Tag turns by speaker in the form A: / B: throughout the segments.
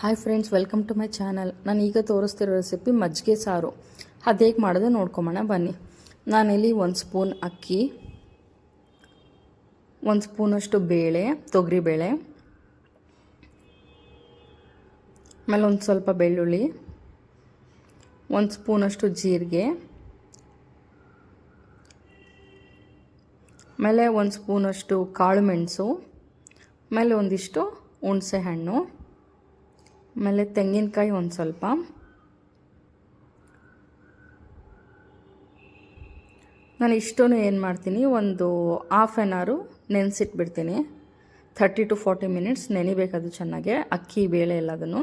A: Hi friends welcome to my channel ನಾನು ಈಗ ತೋರಿಸ್ತಿರೋ recipe ಮಜ್ಜಿಗೆ ಸಾರು. ಅದು ಹೇಗೆ ಮಾಡೋದು ನೋಡ್ಕೊಂಬೋಣ ಬನ್ನಿ. ನಾನಿಲ್ಲಿ ಒಂದು ಸ್ಪೂನ್ ಅಕ್ಕಿ, ಒಂದು ಸ್ಪೂನಷ್ಟು ಬೇಳೆ ತೊಗರಿಬೇಳೆ ಆಮೇಲೆ ಒಂದು ಸ್ವಲ್ಪ ಬೆಳ್ಳುಳ್ಳಿ, ಒಂದು ಸ್ಪೂನಷ್ಟು ಜೀರಿಗೆ, ಆಮೇಲೆ ಒಂದು ಸ್ಪೂನಷ್ಟು ಕಾಳು ಮೆಣಸು, ಆಮೇಲೆ ಒಂದಿಷ್ಟು ಹುಣಸೆ ಹಣ್ಣು ಆಮೇಲೆ ತೆಂಗಿನಕಾಯಿ ಒಂದು ಸ್ವಲ್ಪ. ನಾನು ಇಷ್ಟೂ ಏನು ಮಾಡ್ತೀನಿ, ಒಂದು ಹಾಫ್ ಆನ್ ಅವರು ನೆನೆಸಿಟ್ಬಿಡ್ತೀನಿ. ಥರ್ಟಿ ಟು ಫಾರ್ಟಿ ಮಿನಿಟ್ಸ್ ನೆನಿಬೇಕದು ಚೆನ್ನಾಗೆ, ಅಕ್ಕಿ, ಬೇಳೆ ಎಲ್ಲದನ್ನು.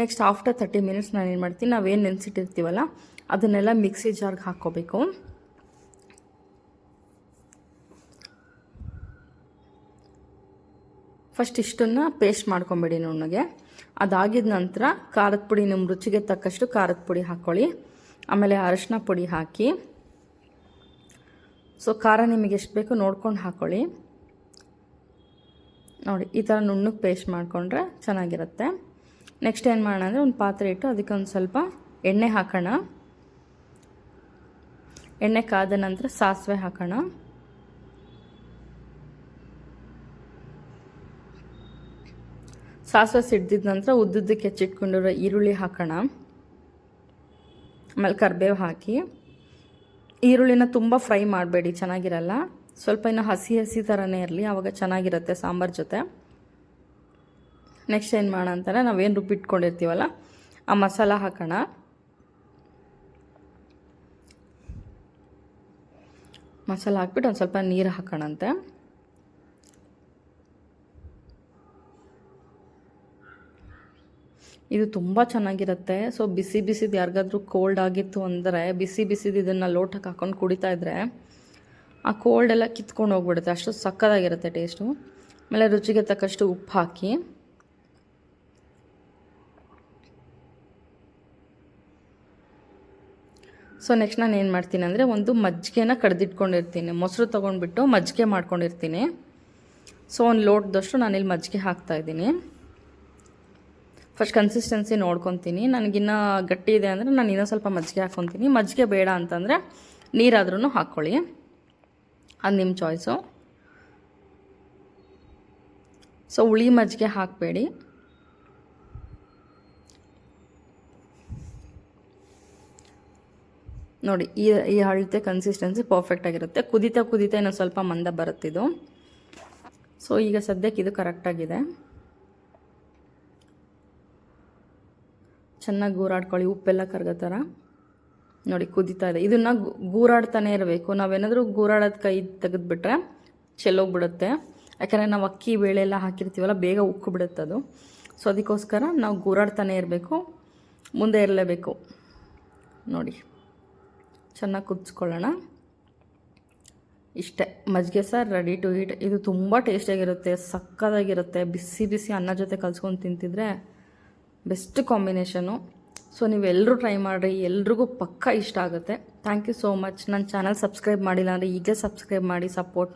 A: ನೆಕ್ಸ್ಟ್ ಆಫ್ಟರ್ ತರ್ಟಿ ಮಿನಿಟ್ಸ್ ನಾನು ಏನು ಮಾಡ್ತೀನಿ, ನಾವೇನು ನೆನೆಸಿಟ್ಟಿರ್ತೀವಲ್ಲ, ಅದನ್ನೆಲ್ಲ ಮಿಕ್ಸಿ ಜಾರ್ಗೆ ಹಾಕ್ಕೋಬೇಕು. ಫಸ್ಟ್ ಇಷ್ಟನ್ನು ಪೇಸ್ಟ್ ಮಾಡ್ಕೊಂಬಿಡಿ ನುಣ್ಣಗೆ. ಅದಾಗಿದ ನಂತರ ಖಾರದ ಪುಡಿ ನಿಮ್ಮ ರುಚಿಗೆ ತಕ್ಕಷ್ಟು ಖಾರದ ಪುಡಿ ಹಾಕ್ಕೊಳ್ಳಿ ಆಮೇಲೆ ಅರಶಿನ ಪುಡಿ ಹಾಕಿ. ಸೊ ಖಾರ ನಿಮಗೆ ಎಷ್ಟು ಬೇಕು ನೋಡ್ಕೊಂಡು ಹಾಕ್ಕೊಳ್ಳಿ ನೋಡಿ, ಈ ಥರ ನುಣ್ಣಗೆ ಪೇಸ್ಟ್ ಮಾಡಿಕೊಂಡ್ರೆ ಚೆನ್ನಾಗಿರುತ್ತೆ. ನೆಕ್ಸ್ಟ್ ಏನು ಮಾಡೋಣ ಅಂದರೆ ಒಂದು ಪಾತ್ರೆ ಇಟ್ಟು ಅದಕ್ಕೆ ಒಂದು ಸ್ವಲ್ಪ ಎಣ್ಣೆ ಹಾಕೋಣ. ಎಣ್ಣೆ ಕಾದ ನಂತರ ಸಾಸಿವೆ ಹಾಕೋಣ. ಸಾಸಿವೆ ಸಿಡ್ದಿದ ನಂತರ ಉದ್ದುದ್ದಕ್ಕೆ ಹೆಚ್ಚಿಟ್ಕೊಂಡಿರೋ ಈರುಳ್ಳಿ ಹಾಕೋಣ. ಆಮೇಲೆ ಕರಿಬೇವು ಹಾಕಿ. ಈರುಳ್ಳಿನ ತುಂಬ ಫ್ರೈ ಮಾಡಬೇಡಿ, ಚೆನ್ನಾಗಿರಲ್ಲ. ಸ್ವಲ್ಪ ಇನ್ನು ಹಸಿ ಹಸಿ ಥರನೇ ಇರಲಿ ಆವಾಗ ಚೆನ್ನಾಗಿರುತ್ತೆ ಸಾಂಬಾರು ಜೊತೆ. ನೆಕ್ಸ್ಟ್ ಏನು ಮಾಡೋಣ ನಾವು ನಾವೇನು ರುಬ್ಬಿಟ್ಕೊಂಡಿರ್ತೀವಲ್ಲ ಆ ಮಸಾಲ ಹಾಕೋಣ. ಮಸಾಲ ಹಾಕ್ಬಿಟ್ಟು ಒಂದು ಸ್ವಲ್ಪ ನೀರು ಹಾಕೋಣಂತೆ. ಇದು ತುಂಬ ಚೆನ್ನಾಗಿರುತ್ತೆ. ಸೊ ಬಿಸಿ ಬಿಸಿದು ಯಾರಿಗಾದ್ರೂ ಕೋಲ್ಡ್ ಆಗಿತ್ತು ಅಂದರೆ, ಬಿಸಿ ಬಿಸಿದು ಇದನ್ನು ಲೋಟಕ್ಕೆ ಹಾಕೊಂಡು ಕುಡಿತಾ ಇದ್ರೆ, ಆ ಕೋಲ್ಡ್ ಎಲ್ಲ ಕಿತ್ಕೊಂಡು ಹೋಗ್ಬಿಡುತ್ತೆ. ಅಷ್ಟು ಸಕ್ಕದಾಗಿರುತ್ತೆ ಟೇಸ್ಟು ಆಮೇಲೆ ರುಚಿಗೆ ತಕ್ಕಷ್ಟು ಉಪ್ಪು ಹಾಕಿ. ಸೊ ನೆಕ್ಸ್ಟ್ ನಾನು ಏನು ಮಾಡ್ತೀನಿ ಅಂದರೆ, ಒಂದು ಮಜ್ಜಿಗೆನ ಕಡ್ದಿಟ್ಕೊಂಡಿರ್ತೀನಿ. ಮೊಸರು ತೊಗೊಂಡ್ಬಿಟ್ಟು ಮಜ್ಜಿಗೆ ಮಾಡ್ಕೊಂಡಿರ್ತೀನಿ. ಸೊ ಒಂದು ಲೋಟದಷ್ಟು ನಾನಿಲ್ಲಿ ಮಜ್ಜಿಗೆ ಹಾಕ್ತಾಯಿದ್ದೀನಿ ಫಸ್ಟ್ ಕನ್ಸಿಸ್ಟೆನ್ಸಿ ನೋಡ್ಕೊತೀನಿ. ನನಗಿನ್ನ ಗಟ್ಟಿ ಇದೆ ಅಂದರೆ ನಾನು ಇನ್ನೂ ಸ್ವಲ್ಪ ಮಜ್ಜಿಗೆ ಹಾಕ್ಕೊತೀನಿ ಮಜ್ಜಿಗೆ ಬೇಡ ಅಂತಂದರೆ ನೀರಾದ್ರೂ ಹಾಕ್ಕೊಳ್ಳಿ ಅದು ನಿಮ್ಮ ಚಾಯ್ಸು ಸೊ ಹುಳಿ ಮಜ್ಜಿಗೆ ಹಾಕಬೇಡಿ. ನೋಡಿ, ಈ ಈ ಅಳತೆ ಕನ್ಸಿಸ್ಟೆನ್ಸಿ ಪರ್ಫೆಕ್ಟಾಗಿರುತ್ತೆ ಕುದಿತಾ ಕುದಿತಾ ಇನ್ನೊಂದು ಸ್ವಲ್ಪ ಮಂದ ಬರುತ್ತಿದ್ದು ಸೊ ಈಗ ಸದ್ಯಕ್ಕೆ ಇದು ಕರೆಕ್ಟಾಗಿದೆ ಚೆನ್ನಾಗಿ ಗೂರಾಡ್ಕೊಳ್ಳಿ ಉಪ್ಪೆಲ್ಲ ಕರಗೋ ಥರ ನೋಡಿ, ಕುದೀತಾ ಇದೆ. ಇದನ್ನು ಗೂರಾಡ್ತಾನೆ ಇರಬೇಕು. ನಾವೇನಾದರೂ ಗೂರಾಡೋದು ಕೈ ತೆಗೆದುಬಿಟ್ರೆ ಚೆಲ್ಲೋಗ್ಬಿಡುತ್ತೆ. ಯಾಕಂದರೆ ನಾವು ಅಕ್ಕಿ, ಬೇಳೆ ಎಲ್ಲ ಹಾಕಿರ್ತೀವಲ್ಲ, ಬೇಗ ಉಕ್ಕಿಬಿಡುತ್ತೆ ಅದು. ಸೊ ಅದಕ್ಕೋಸ್ಕರ ನಾವು ಗೂರಾಡ್ತಾನೆ ಇರಬೇಕು. ಮುಂದೆ ಇರಲೇಬೇಕು. ನೋಡಿ, ಚೆನ್ನಾಗಿ ಕುದಿಸ್ಕೊಳ್ಳೋಣ. ಇಷ್ಟೇ. ಮಜ್ಜಿಗೆ ಸಾರು ರೆಡಿ ಟು ಈಟ್ ಇದು ತುಂಬ ಟೇಸ್ಟಿಯಾಗಿರುತ್ತೆ ಸಕ್ಕದಾಗಿರುತ್ತೆ ಬಿಸಿ ಬಿಸಿ ಅನ್ನ ಜೊತೆ ಕಲ್ಸ್ಕೊಂಡು ತಿಂತಿದ್ರೆ ಬೆಸ್ಟ್ ಕಾಂಬಿನೇಷನು ಸೊ ನೀವೆಲ್ಲರೂ ಟ್ರೈ ಮಾಡಿರಿ. ಎಲ್ರಿಗೂ ಪಕ್ಕ ಇಷ್ಟ ಆಗುತ್ತೆ. Thank you so much. ನನ್ನ ಚಾನಲ್ ಸಬ್ಸ್ಕ್ರೈಬ್ ಮಾಡಿಲ್ಲ ಅಂದರೆ ಈಗಲೇ ಸಬ್ಸ್ಕ್ರೈಬ್ ಮಾಡಿ, ಸಪೋರ್ಟ್